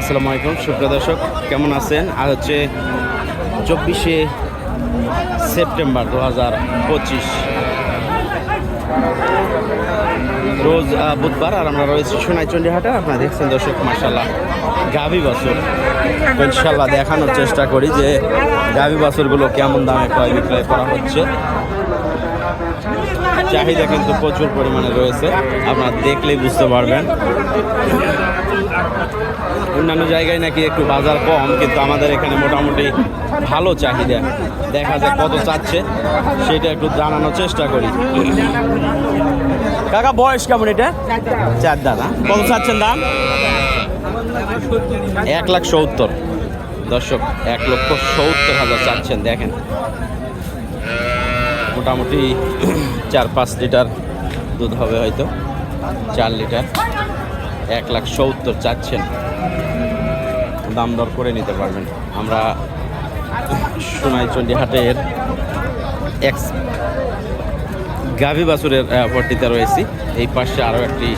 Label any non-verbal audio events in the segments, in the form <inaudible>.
আসসালামু আলাইকুম, সুপ্রিয় দর্শক, কেমন আছেন? আজ হচ্ছে চব্বিশে সেপ্টেম্বর দু হাজার পঁচিশ। রোজ বুধবার, আর আমরা রয়েছি সোনাইচন্ডী হাটে আপনারা দেখছেন দর্শক মাসাল্লাহ গাভি বাছুর। ইনশাল্লাহ দেখানোর চেষ্টা করি যে গাভি বাছুরগুলো কেমন দামে ক্রয় বিক্রয় করা হচ্ছে। চাহিদা কিন্তু প্রচুর পরিমাণে রয়েছে। আপনারা দেখলেই বুঝতে পারবেন। অন্যান্য জায়গায় নাকি একটু বাজার কম, কিন্তু আমাদের এখানে মোটামুটি ভালো চাহিদা। দেখা যায় কত চাচ্ছে, সেটা একটু জানানোর চেষ্টা করি। কাকা, বয়স কেমন এটা? চার দানা কত চাচ্ছেন দাম? এক লাখ সত্তর। দর্শক, এক লক্ষ সত্তর হাজার চাচ্ছেন, দেখেন। মোটামুটি চার পাঁচ লিটার দুধ হবে হয়তো, চার লিটার। এক লাখ সত্তর চাচ্ছেন। দাম দর করে নিতে পারবেন। আমরা সোনাইচন্ডী হাটের এক্স গাভী বাছুরের পট্টিতে রয়েছি। এই পাশে আরও একটি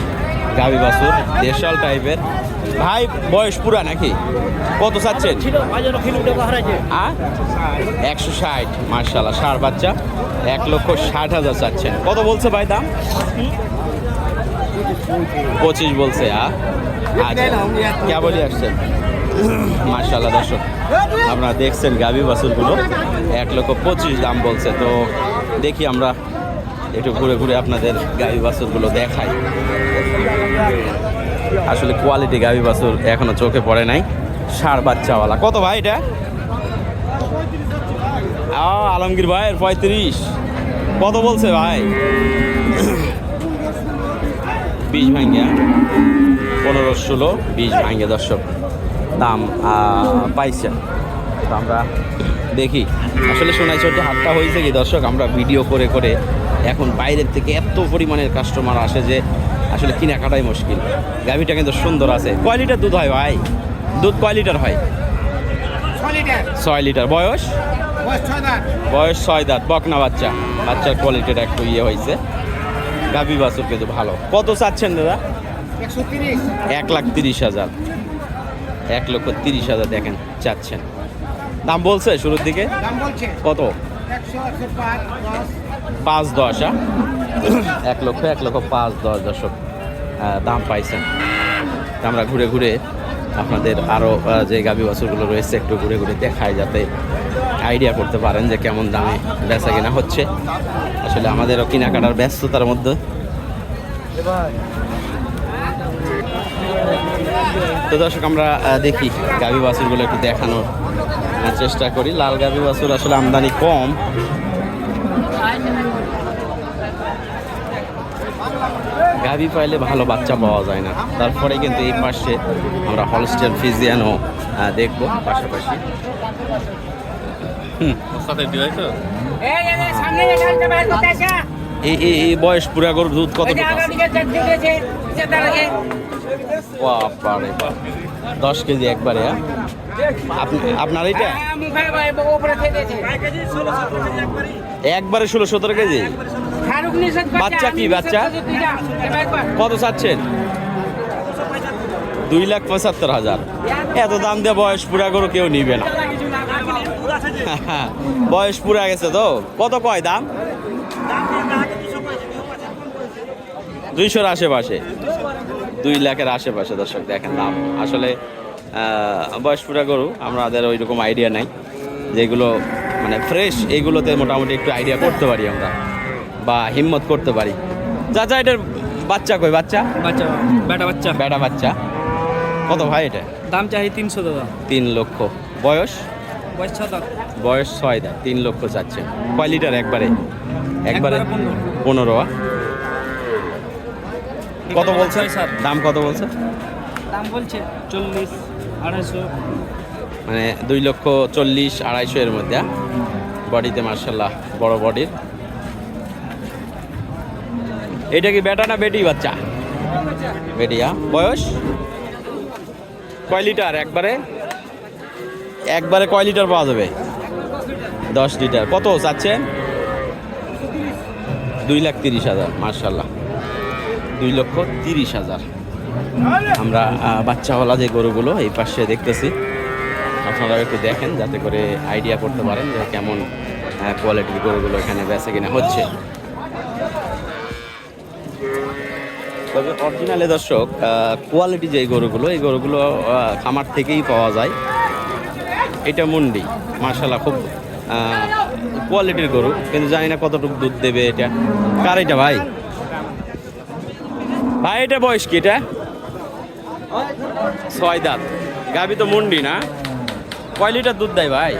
গাভী বাছুর দেশাল টাইপের। ভাই বয়স পুরা নাকি? কত চাচ্ছেন? একশো ষাট মার্শাল্লাহ ষাট বাচ্চা। এক লক্ষ ষাট হাজার চাচ্ছেন। কত বলছে ভাই দাম? পঁচিশ বলছে কে বলি আসছেন মার্শাল্লাহ দর্শক, আপনারা দেখছেন গাভী বাছুরগুলো। এক লক্ষ পঁচিশ দাম বলছে, তো দেখি আমরা একটু ঘুরে ঘুরে আপনাদের গাভী বাছুরগুলো দেখাই। আসলে কোয়ালিটি গাভী বাছুর এখনও চোখে পড়ে নাই। ষাড় বাচ্চাওয়ালা। কত ভাই এটা? আলমগীর ভাইয়ের পঁয়ত্রিশ। কত বলছে ভাই? বিশ ভাঙ্গা পনেরো ষোলো বিশ ভাঙ্গে দর্শক দাম পাইছে। তো আমরা দেখি। আসলে চলছে হাটটা হয়েছে কি দর্শক আমরা ভিডিও করে করে এখন বাইরের থেকে এত পরিমাণের কাস্টমার আসে যে আসলে কেনাকাটাই মুশকিল। গাভিটা কিন্তু সুন্দর আছে। কয় লিটার দুধ হয় ভাই? দুধ কয় লিটার হয়? ছয় লিটার। বয়স? বয়স ছয় দাঁত। বকনা বাচ্চা। বাচ্চার কোয়ালিটিটা একটু ইয়ে হয়েছে। গাভী বাছুর কিন্তু ভালো। কত চাচ্ছেন দাদা? এক লাখ তিরিশ হাজার। এক লক্ষ তিরিশ হাজার দেখেন চাচ্ছেন। দাম বলছে শুরুর দিকে? কত? পাঁচ দশ। হ্যাঁ? এক লক্ষ এক লক্ষ পাঁচ দশ দশক দাম পাইছেন। আমরা ঘুরে ঘুরে আপনাদের আরও যে গাভী বাছুরগুলো রয়েছে একটু ঘুরে ঘুরে দেখায় যাতে আইডিয়া করতে পারেন যে কেমন দামে বেচা কেনা হচ্ছে। আসলে আমাদেরও কেনাকাটার ব্যস্ততার মধ্যে। তো দর্শক, আমরা দেখি গাভী বাছুরগুলো একটু দেখানোর চেষ্টা করি। লাল গাভী বাছুর আসলে আমদানি কম। গাভি পাইলে ভালো বাচ্চা পাওয়া যায় না। তারপরে কিন্তু এই পাশে আমরা হলস্টেল ফিজিয়ানও দেখব পাশাপাশি। এই বয়স পুরা গরুর দুধ কত বাপ দশ কেজি একবারে হ্যাঁ? আপনি- আপনার এটা একবারে ষোলো সতেরো কেজি? বাচ্চা কি, বাচ্চা? কত চাচ্ছেন? দুই লাখ পঁচাত্তর হাজার। এত দাম দিয়ে বয়স পুরা গরু কেউ নিবে না। <laughs> বয়স পুরা গেছে তো? কত কয় দাম? দুইশোর আশেপাশে। দুই লাখের আশেপাশে দর্শক দেখেন দাম। আসলে বয়স পুরা গরু আমাদের ওই রকম আইডিয়া নাই। যেগুলো মানে ফ্রেশ এইগুলোতে মোটামুটি একটু আইডিয়া করতে পারি আমরা বা হিম্মত করতে পারি। চাচা এটার বাচ্চা কই? বাচ্চা? বাচ্চা বেটা বাচ্চা। বেটা বাচ্চা। কত ভাই এটা? দাম চাই তিনশো দাদা। তিন লক্ষ। বয়স? বয়স দাম ছয় দা তিন লক্ষ চাচ্ছে। কয় লিটার একবারে? একবারে পনেরো। কত বলছে? দাম কত বলছে? দাম বলছে চল্লিশ আড়াইশো। মানে দুই লক্ষ চল্লিশ আড়াইশো এর মধ্যে? বডিতে মার্শাল্লাহ বড় বডির। এটা কি বেটা না বেটি বাচ্চা? বেটিয়া বয়স? কয় লিটার একবারে? একবারে কয় লিটার পাওয়া যাবে? দশ লিটার। কত চাচ্ছেন? দুই লাখ তিরিশ হাজার মার্শাল্লাহ দুই লক্ষ তিরিশ হাজার। আমরা বাচ্চাওয়ালা যে গরুগুলো এই পাশে দেখতেছি। আপনারা একটু দেখেন যাতে করে আইডিয়া করতে পারেন যে কেমন কোয়ালিটির গরুগুলো এখানে বেচে কিনা হচ্ছে। তবে অরিজিনালে দর্শক কোয়ালিটি যে গরুগুলো, এই গরুগুলো খামার থেকেই পাওয়া যায়। এটা মুন্ডি মার্শাল্লাহ খুব কোয়ালিটির গরু, কিন্তু জানি না কতটুকু দুধ দেবে এটা। কার এটা ভাই? ভাই, এটা বয়স কি এটা? ছয় দাঁত। গাবি তো মুন্ডি না। কয় লিটার দুধ দেয় ভাই?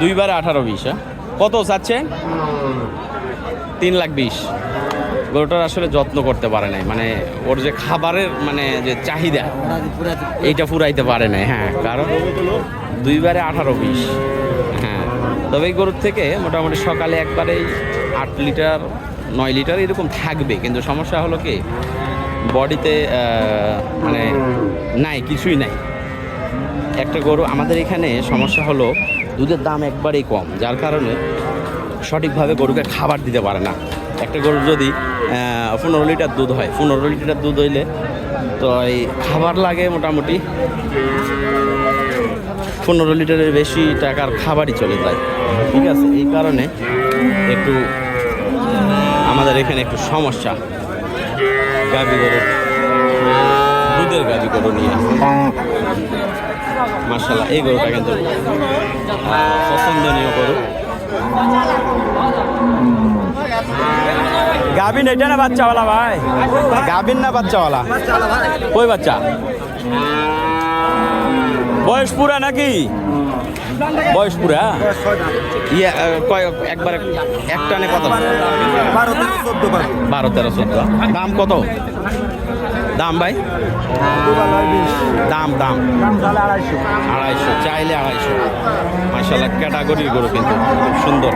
দুইবার আঠারো বিশ হ্যাঁ? কত চাচ্ছে? তিন লাখ বিশ। গরুটার আসলে যত্ন করতে পারে নাই। মানে ওর যে খাবারের মানে যে চাহিদা, এইটা ফুরাইতে পারে নাই হ্যাঁ। কারণ দুইবারে আঠারো বিশ হ্যাঁ। তবে এই গরুর থেকে মোটামুটি সকালে একবারেই আট লিটার, নয় লিটার এরকম থাকবে। কিন্তু সমস্যা হলো কি, বডিতে মানে নাই, কিছুই নাই। একটা গরু আমাদের এখানে সমস্যা হলো দুধের দাম একবারেই কম, যার কারণে সঠিকভাবে গরুকে খাবার দিতে পারে না। একটা গরুর যদি পনেরো লিটার দুধ হয়, পনেরো লিটার দুধ হইলে তো এই খাবার লাগে মোটামুটি। পনেরো লিটারের বেশি টাকার খাবারই চলে যায়। ঠিক আছে, এই কারণে একটু, আমাদের এখানে একটু সমস্যা। গাভি গরু, দুধের গাভি গরু নিয়ে। মার্শাল্লাহ এই গরুটা কিন্তু পছন্দনীয় গরু। গাভিন এটা না বাচ্চাওয়ালা ভাই? গাভিন না বাচ্চাওয়ালা? কই বাচ্চা? বয়স পুরা নাকি? বয়স পুরা? ইয়ে কয় একবার এক টানে কত? বারো থেকে চোদ্দ বারো। তেরো চোদ্দ। দাম কত? দাম ভাই? দাম দাম। আড়াইশো আড়াইশো চাইলে আড়াইশো। মাসাল্লাহ ক্যাটাগরির গরু কিন্তু খুব সুন্দর।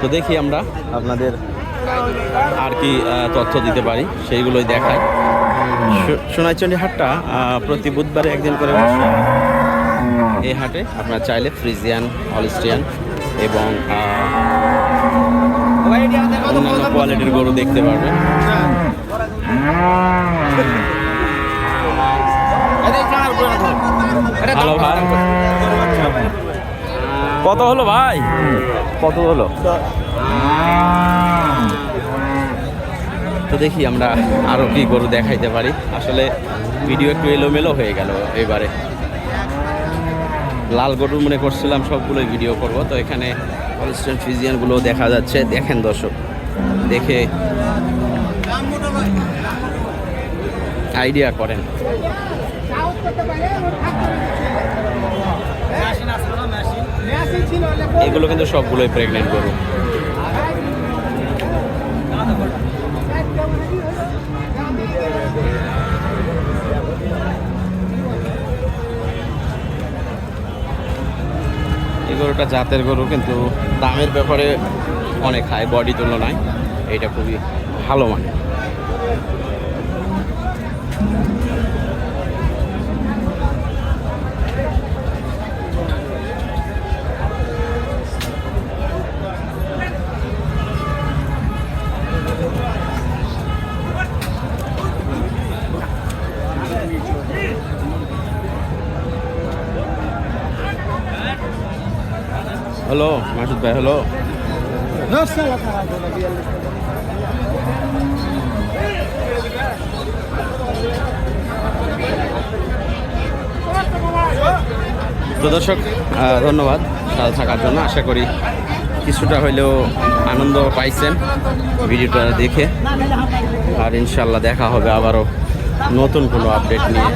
তো দেখি আমরা আপনাদের আর কি তথ্য দিতে পারি। সেইগুলোই দেখাই সোনাইচন্ডী হাটটা প্রতি বুধবারে একদিন করে বসে। এই হাটে আপনারা চাইলে ফ্রিজিয়ান অলিস্টিয়ান এবং অন্যান্য কোয়ালিটির গরু দেখতে পারবেন। হ্যালো ভাই। কত হলো ভাই? কত হলো? তো দেখি আমরা আরও কি গরু দেখাইতে পারি। আসলে ভিডিও একটু এলোমেলো হয়ে গেল এবারে। লাল গরু মনে করছিলাম সবগুলোই ভিডিও করব। তো এখানে হলস্টেন ফিজিয়ানগুলো দেখা যাচ্ছে। দেখেন দর্শক দেখে আইডিয়া করেন। এগুলো কিন্তু সবগুলোই প্রেগনেন্ট গরু। গরুটা জাতের গরু, কিন্তু দামের ব্যাপারে অনেক হাই বডি তুলনায় এটা খুবই ভালো মানে হ্যালো মাসুদ ভাই হ্যালো তো দর্শক ধন্যবাদ সাথে থাকার জন্য। আশা করি কিছুটা হইলেও আনন্দ পাইছেন ভিডিওটা দেখে। আর ইনশাল্লাহ দেখা হবে আবারও। নতুন কোনো আপডেট নিয়ে।